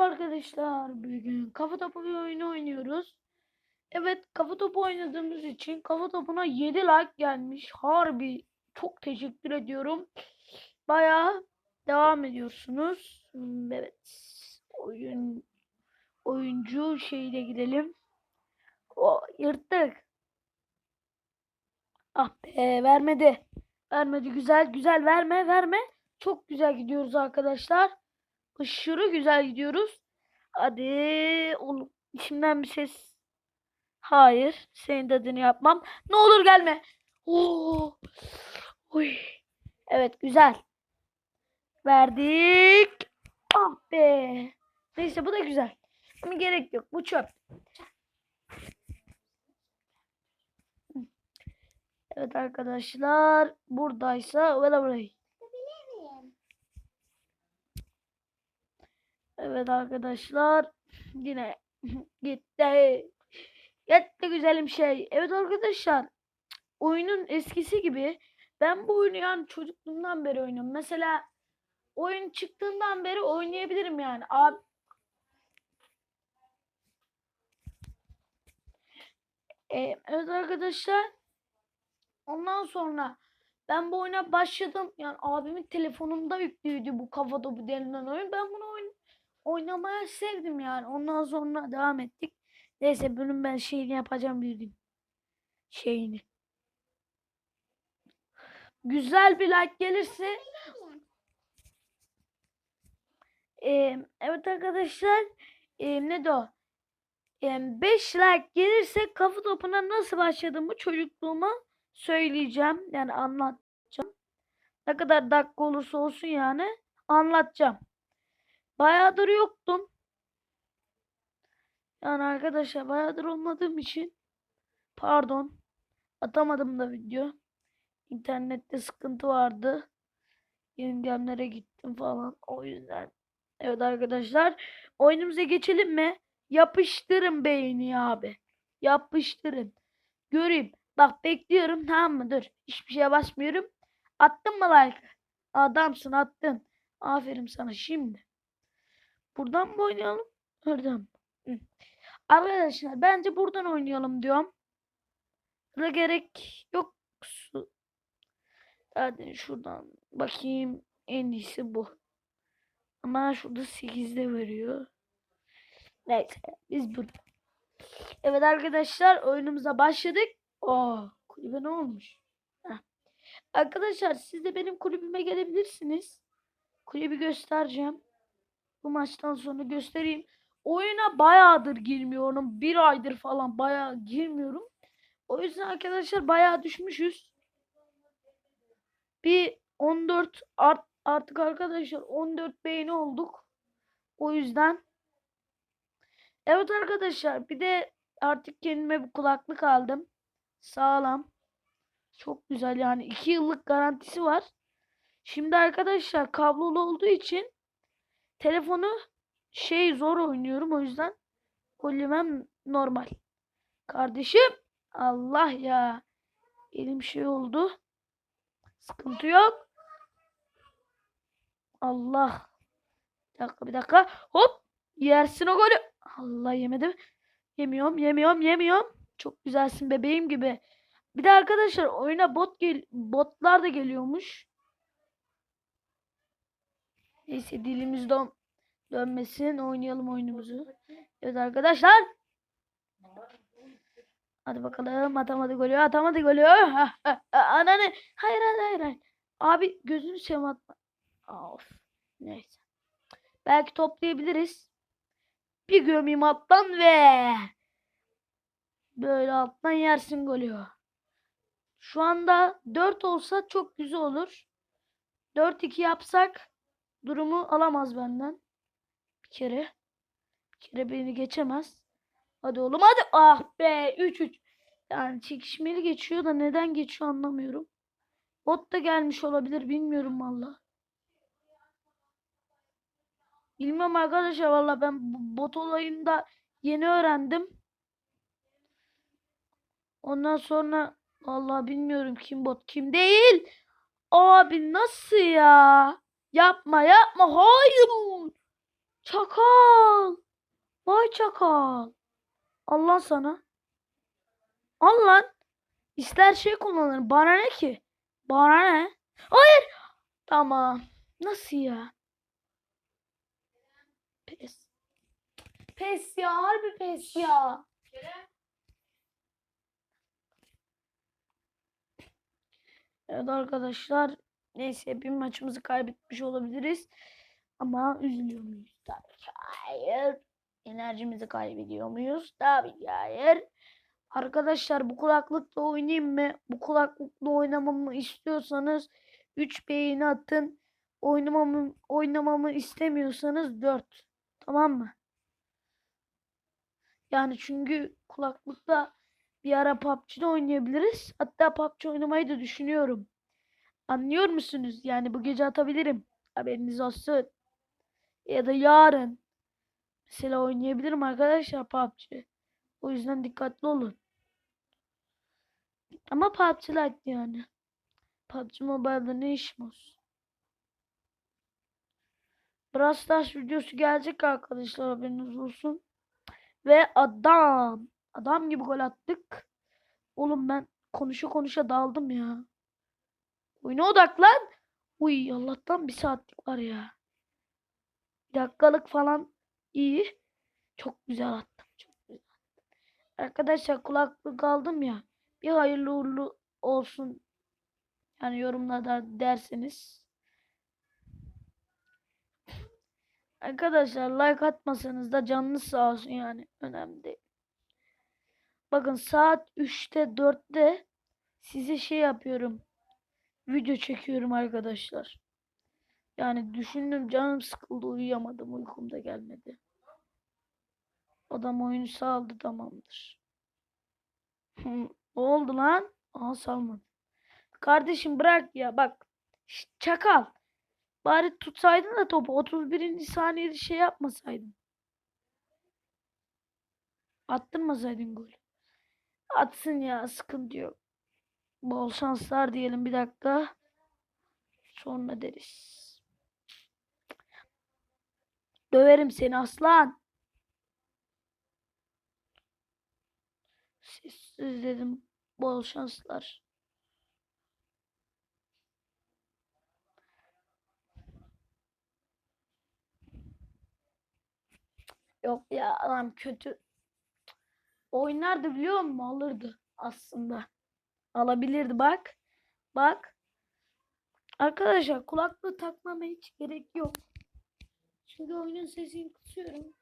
Merhaba arkadaşlar. Bugün kafa topu bir oyunu oynuyoruz. Evet kafa topu oynadığımız için kafa topuna 7 like gelmiş. Harbi çok teşekkür ediyorum. Bayağı devam ediyorsunuz. Hmm, Evet. Oyun oyuncu şeyle gidelim. O yırttık. Ah be vermedi. Vermedi güzel güzel verme verme. Çok güzel gidiyoruz arkadaşlar. Aşırı güzel gidiyoruz. Hadi oğlum. İçimden bir ses. Hayır. Senin dediğini yapmam. Ne olur gelme. Oo. Uy. Evet güzel. Verdik. Ah be. Neyse bu da güzel. Ama gerek yok. Bu çöp. Evet arkadaşlar. Buradaysa böyle burayı. Evet arkadaşlar. Yine gitti. Gitti güzelim şey. Evet arkadaşlar. Oyunun eskisi gibi ben bu oyunu yani çocukluğumdan beri oynuyorum. Mesela oyun çıktığından beri oynayabilirim yani. Abi Ee, evet arkadaşlar. Ondan sonra ben bu oyuna başladım. Yani abimin telefonunda yüklüydü bu kafa topu denilen oyun. Ben bunu oyn oynamaya sevdim yani. Ondan sonra devam ettik. Neyse bunun ben şeyini yapacağım bir gün. Şeyini. Güzel bir like gelirse Ee, evet arkadaşlar ee, ne de o? 5 like gelirse kafa topuna nasıl başladığımı çocukluğuma söyleyeceğim. Yani anlatacağım. Ne kadar dakika olursa olsun yani anlatacağım. Bayağıdır yoktum. Yani arkadaşlar bayağıdır olmadığım için pardon atamadım da video. İnternette sıkıntı vardı. Yengemlere gittim falan o yüzden. Evet arkadaşlar oyunumuza geçelim mi? Yapıştırın beğeni abi. Yapıştırın. Göreyim. Bak bekliyorum tamam mı? Dur. Hiçbir şeye basmıyorum. Attın mı like? Adamsın attın. Aferin sana şimdi. Buradan mı oynayalım? Oradan mı? Arkadaşlar bence buradan oynayalım diyorum. Da gerek yok. Hadi şuradan bakayım. En iyisi bu. Ama şurada 8'de veriyor. Neyse biz burada. Evet arkadaşlar oyunumuza başladık. Aa kulübe ne olmuş? Heh. Arkadaşlar siz de benim kulübüme gelebilirsiniz. Kulübü göstereceğim. Bu maçtan sonra göstereyim. Oyuna bayağıdır girmiyorum. Bir aydır falan bayağı girmiyorum. O yüzden arkadaşlar bayağı düşmüşüz. Bir 14 art, artık arkadaşlar 14 beğeni olduk. O yüzden Evet arkadaşlar bir de artık kendime bir kulaklık aldım. Sağlam. Çok güzel yani 2 yıllık garantisi var. Şimdi arkadaşlar kablolu olduğu için telefonu şey zor oynuyorum o yüzden volümem normal. Kardeşim Allah ya elim şey oldu. Sıkıntı yok. Allah. Bir dakika bir dakika. Hop. Yersin o golü. Allah yemedim. Yemiyorum, yemiyorum, yemiyorum. Çok güzelsin bebeğim gibi. Bir de arkadaşlar oyuna bot gel botlar da geliyormuş. Neyse dilimiz dön dönmesin. Oynayalım oyunumuzu. Evet arkadaşlar. Hadi bakalım. Atamadı golü. Atamadı golü. Ah, ah, Ananı. Hayır hayır hayır. hayır. Abi gözünü seveyim atma. Of. Neyse. Belki toplayabiliriz. Bir gömeyim alttan ve böyle alttan yersin golü. Şu anda 4 olsa çok güzel olur. 4-2 yapsak durumu alamaz benden. Bir kere. Bir kere beni geçemez. Hadi oğlum hadi. Ah be 3-3. Yani çekişmeli geçiyor da neden geçiyor anlamıyorum. Bot da gelmiş olabilir bilmiyorum valla. Bilmem arkadaşlar valla ben bot olayında yeni öğrendim. Ondan sonra valla bilmiyorum kim bot kim değil. Abi nasıl ya? Yapma yapma hayır. Çakal. Vay çakal. Allah sana. Al lan. İster şey kullanır. Bana ne ki? Bana ne? Hayır. Tamam. Nasıl ya? Pes. Pes ya. Harbi pes ya. Evet arkadaşlar. Neyse bir maçımızı kaybetmiş olabiliriz. Ama üzülüyor muyuz? Tabii ki hayır. Enerjimizi kaybediyor muyuz? Tabii ki hayır. Arkadaşlar bu kulaklıkla oynayayım mı? Bu kulaklıkla oynamamı istiyorsanız 3 beğeni atın. Oynamamı, oynamamı istemiyorsanız 4. Tamam mı? Yani çünkü kulaklıkla bir ara PUBG'de oynayabiliriz. Hatta PUBG oynamayı da düşünüyorum. Anlıyor musunuz? Yani bu gece atabilirim. Haberiniz olsun. Ya da yarın. Mesela oynayabilirim arkadaşlar PUBG. O yüzden dikkatli olun. Ama PUBG Lite yani. PUBG Mobile'da ne işim olsun. Brawl Stars videosu gelecek arkadaşlar haberiniz olsun. Ve adam. Adam gibi gol attık. Oğlum ben konuşa konuşa daldım ya. Oyuna odaklan. Uy Allah'tan bir saatlik var ya. Bir dakikalık falan iyi. Çok güzel attım. Çok güzel. Arkadaşlar kulaklık aldım ya. Bir hayırlı uğurlu olsun. Yani yorumlarda derseniz. Arkadaşlar like atmasanız da canınız sağ olsun yani. Önemli değil. Bakın saat 3'te 4'te size şey yapıyorum. Video çekiyorum arkadaşlar. Yani düşündüm canım sıkıldı uyuyamadım uykum da gelmedi. Adam oyunu saldı tamamdır. ne oldu lan? Aha salmadı. Kardeşim bırak ya bak. Şşt, çakal. Bari tutsaydın da topu 31. saniyede şey yapmasaydın. Attırmasaydın gol. Atsın ya sıkıntı yok. Bol şanslar diyelim bir dakika. Sonra deriz. Döverim seni aslan. Sessiz dedim. Bol şanslar. Yok ya adam kötü. Oynardı biliyor musun? Alırdı aslında. Alabilirdi bak. Bak. Arkadaşlar kulaklığı takmama hiç gerek yok. Çünkü oyunun sesini kısıyorum.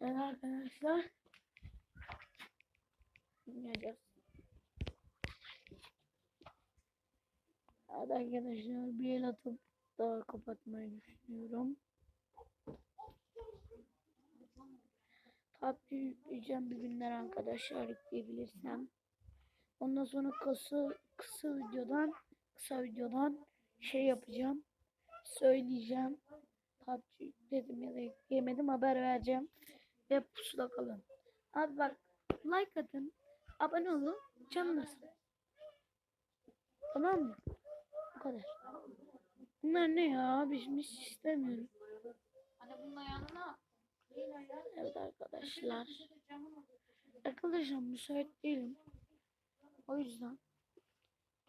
Evet arkadaşlar. Dinleyeceğiz. Hadi arkadaşlar bir el atıp daha kapatmayı düşünüyorum. PUBG yükleyeceğim bir günler arkadaşlar yükleyebilirsem. Ondan sonra kısa, kısa videodan kısa videodan şey yapacağım. Söyleyeceğim. PUBG yükledim ya da yükleyemedim haber vereceğim. Ve pusula kalın. Abi bak like atın. Abone olun. Canınız. Tamam mı? Kadar. Bunlar ne ya? Biz hiç istemiyorum. Hani bunun ayağını ne yap? Evet arkadaşlar. Arkadaşlar müsait değilim. O yüzden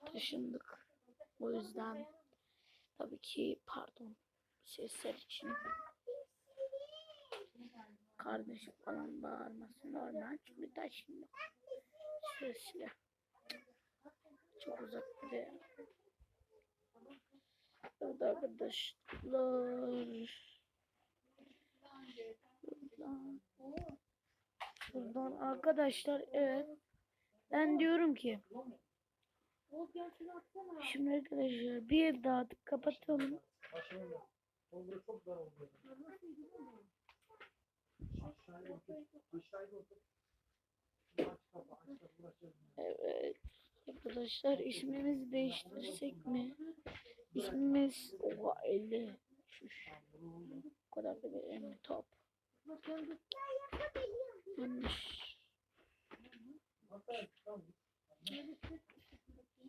taşındık. O yüzden tabii ki pardon sesler için kardeşim falan bağırması normal çünkü taşındık. Sesli. Çok uzak bir de. Evet arkadaşlar. Şuradan. Şuradan arkadaşlar evet. Ben diyorum ki şimdi arkadaşlar bir daha kapatalım. Evet. Arkadaşlar ismimizi değiştirsek mi? İsmimiz oha 50. Şuş. Bu kadar da benim top. Yanlış.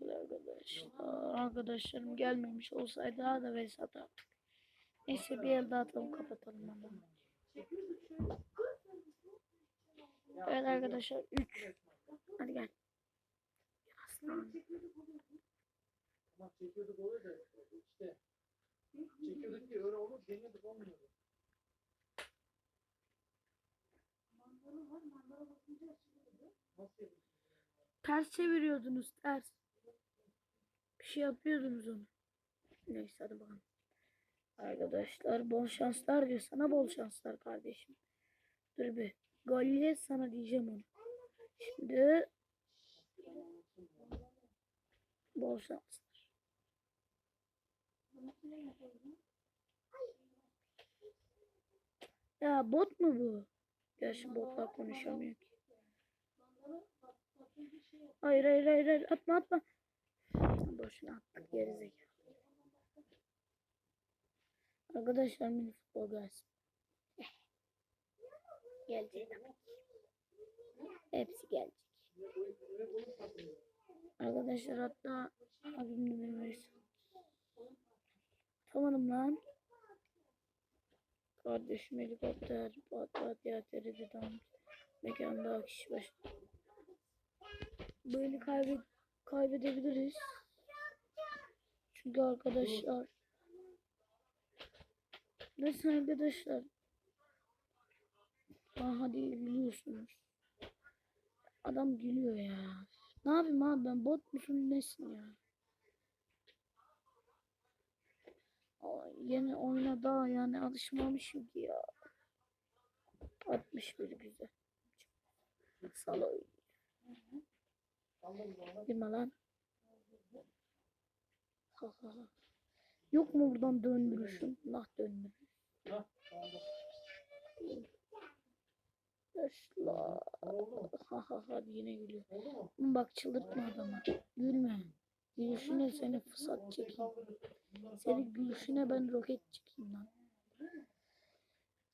Arkadaşlar. Arkadaşlarım gelmemiş olsaydı daha da vs atardık. Neyse bir el daha atalım kapatalım ama. Evet arkadaşlar 3. Hadi gel. Aslan. Ama çekiyorduk oluyor da işte çekiyorduk ki öyle olur deniyorduk olmuyor. Nasıl yapıyorsun? Ters çeviriyordunuz ters. Bir şey yapıyordunuz onu. Neyse hadi bakalım. Arkadaşlar bol şanslar diyor. Sana bol şanslar kardeşim. Dur bir. Golle sana diyeceğim onu. Şimdi bol şanslar. Ya bot mu bu? Gerçi botlar konuşamıyor ki. Hayır hayır hayır, hayır. atma atma. Boşuna attık gerizekalı. Arkadaşlar mini futbol gelsin. Gelecek. Hepsi gelecek. Arkadaşlar hatta abimle bilmeyiz. Tamam lan. Kardeşim helikopter, pat pat ya TRT tam mekanda kişi başı. Böyle kaybet kaybedebiliriz. Çünkü arkadaşlar Nasıl arkadaşlar? Aa, hadi gülüyorsunuz. Adam gülüyor ya. Ne yapayım abi ben bot musun nesin ya? Yeni oyuna daha yani alışmamışım ki ya. 61 güzel. Salo Değil mi lan? Yok mu buradan döndürüşüm? Nah döndürüş. Yaşla. Ha ha ha yine gülüyor. Bak çıldırtma adamı. Gülme. Gülüşüne seni fırsat çekeyim. Senin gülüşüne ben roket çekeyim lan.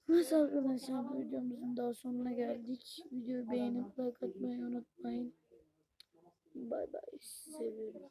Neyse arkadaşlar bu videomuzun daha sonuna geldik. Videoyu beğenip like atmayı unutmayın. Bay bay. Seviyorum.